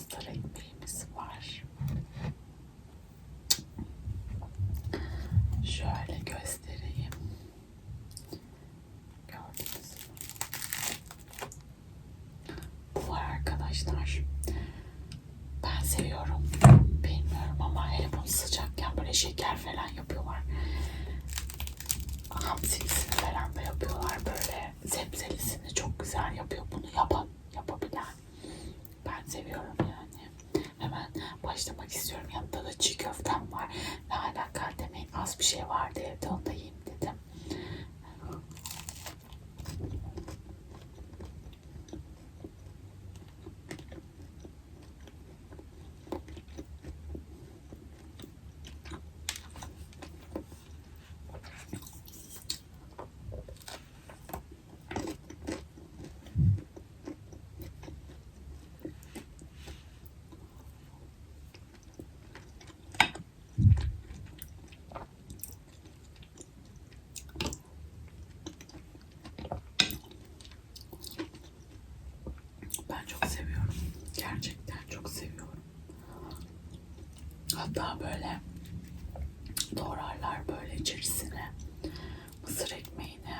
mısır ekmeğimiz var. Şöyle göstereyim. Gördünüz mü? Bu var arkadaşlar. Ben seviyorum. Bilmiyorum ama hele bunu sıcakken böyle şeker falan yapıyorlar. Hamsilisini falan da yapıyorlar. Böyle sebzelisini çok güzel yapıyor. Bunu yapan, yapabilen. Ben seviyorum yani. Hemen başlamak istiyorum. Yanında da çiğ köftem var. Ne alaka demeyin. Az bir şey vardı evde onu da yiyeyim dedim. Ben çok seviyorum. Gerçekten çok seviyorum. Hatta böyle doğrarlar böyle içerisine mısır ekmeğini.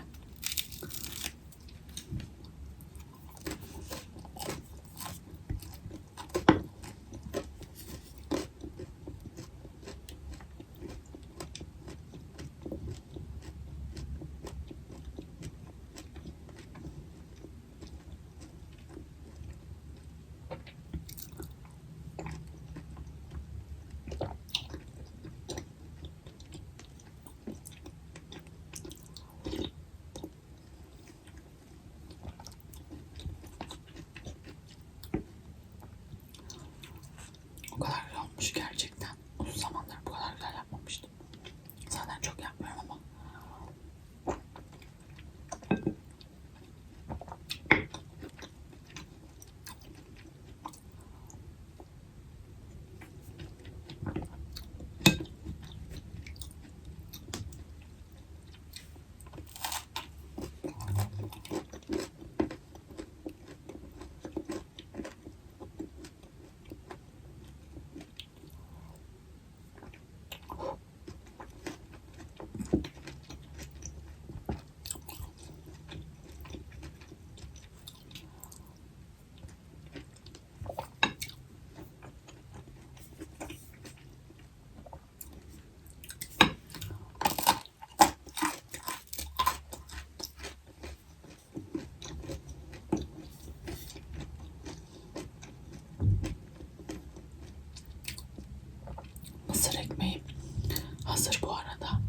mısır ekmeği hazır bu arada.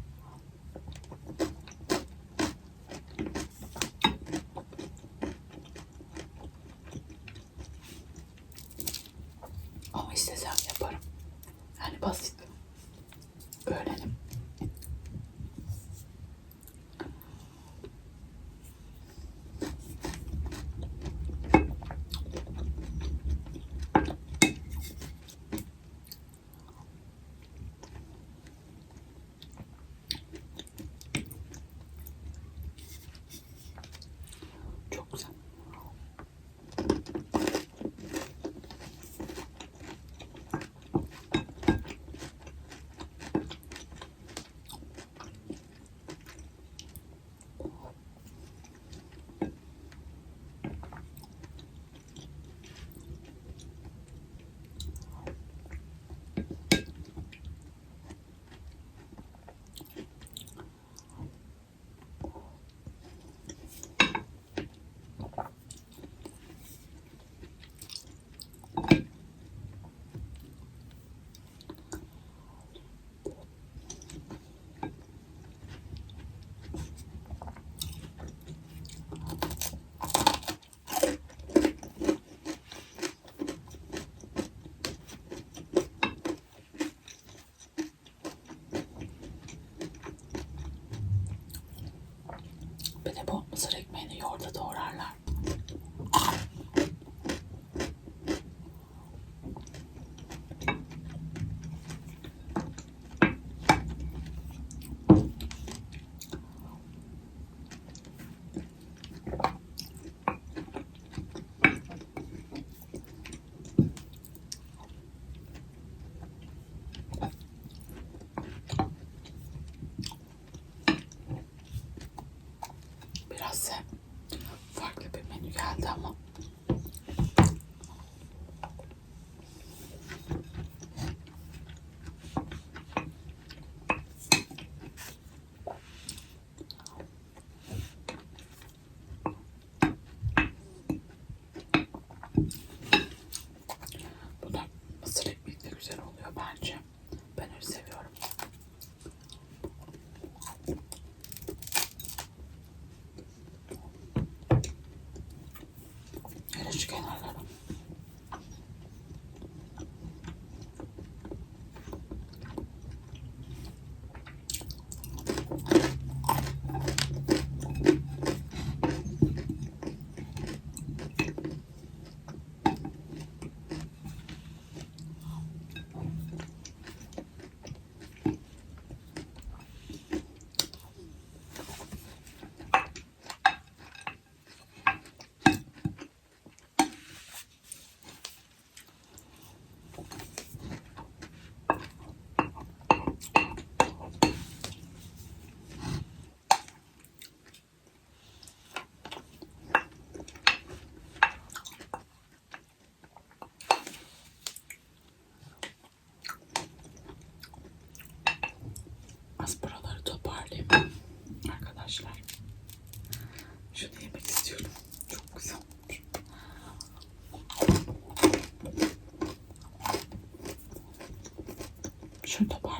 か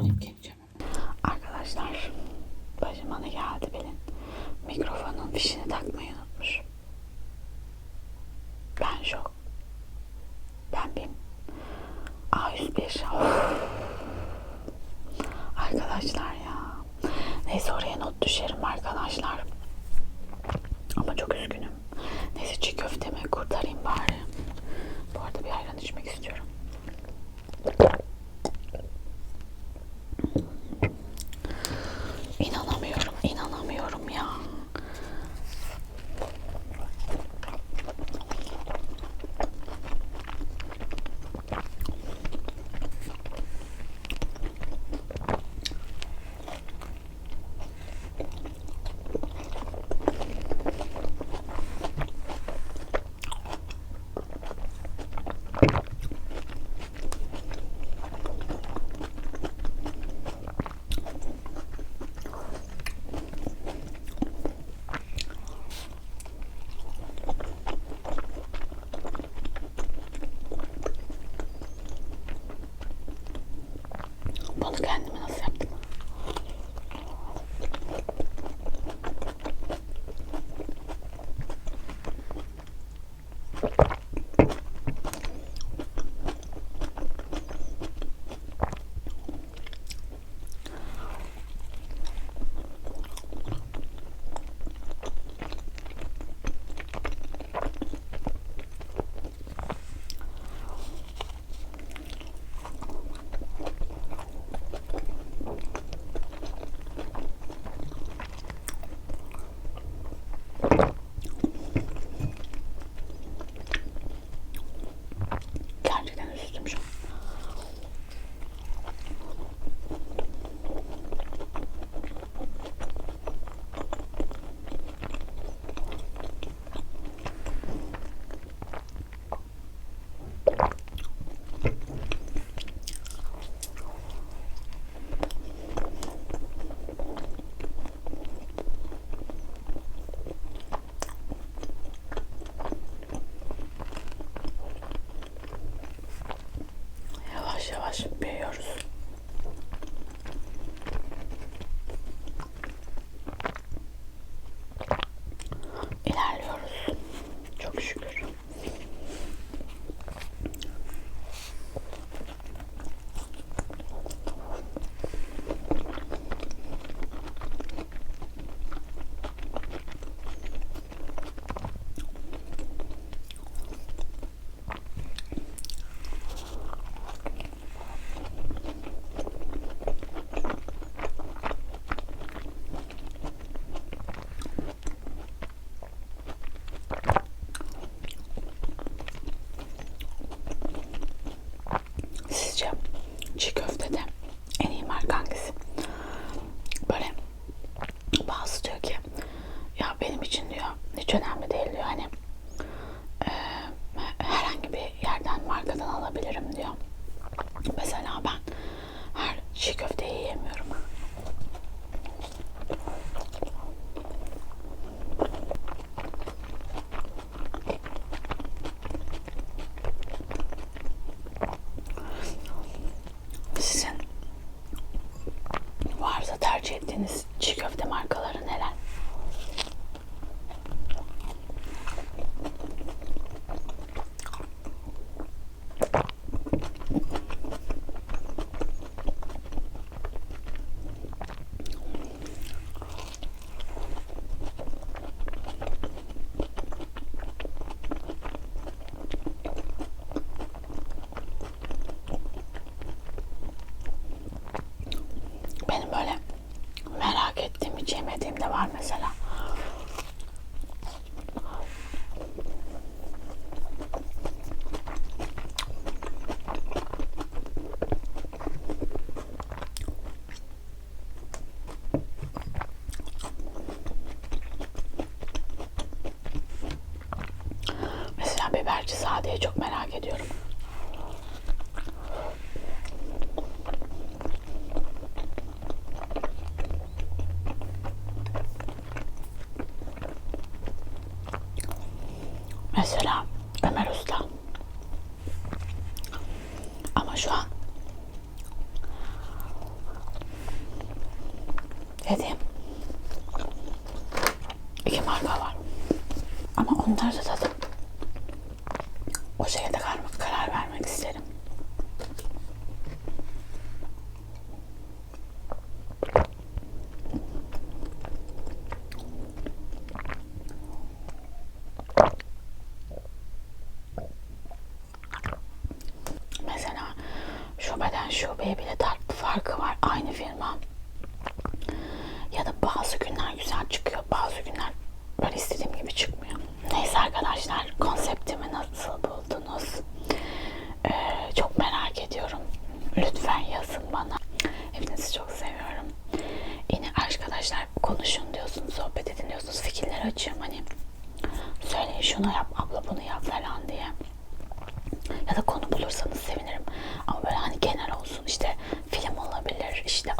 Toparlayıp geleceğim. Arkadaşlar başıma ne geldi benim? Mikrofonun fişini takmayı unutmuşum. Ben şok. Ben bir A101 of. Arkadaşlar ya. Neyse oraya not düşerim arkadaşlar. Ama çok üzgünüm. Neyse çiğ köftemi kurtarayım bari. Bu arada bir ayran içmek istiyorum. Sadeyi çok merak ediyorum. Mesela Ömer Usta. Ama şu an dediğim iki marka var. Ama onları da tadım şubeye bile farkı var. Aynı firma. Ya da bazı günler güzel çıkıyor. Bazı günler böyle istediğim gibi çıkmıyor. Neyse arkadaşlar konseptimi nasıl buldunuz? Ee, çok merak ediyorum. Lütfen yazın bana. Hepinizi çok seviyorum. Yine arkadaşlar konuşun diyorsunuz, sohbet edin diyorsunuz. Fikirleri açıyorum hani. Söyleyin şunu yap, abla bunu yap falan diye ya da konu bulursanız sevinirim. Ama böyle hani genel olsun. İşte film olabilir, işte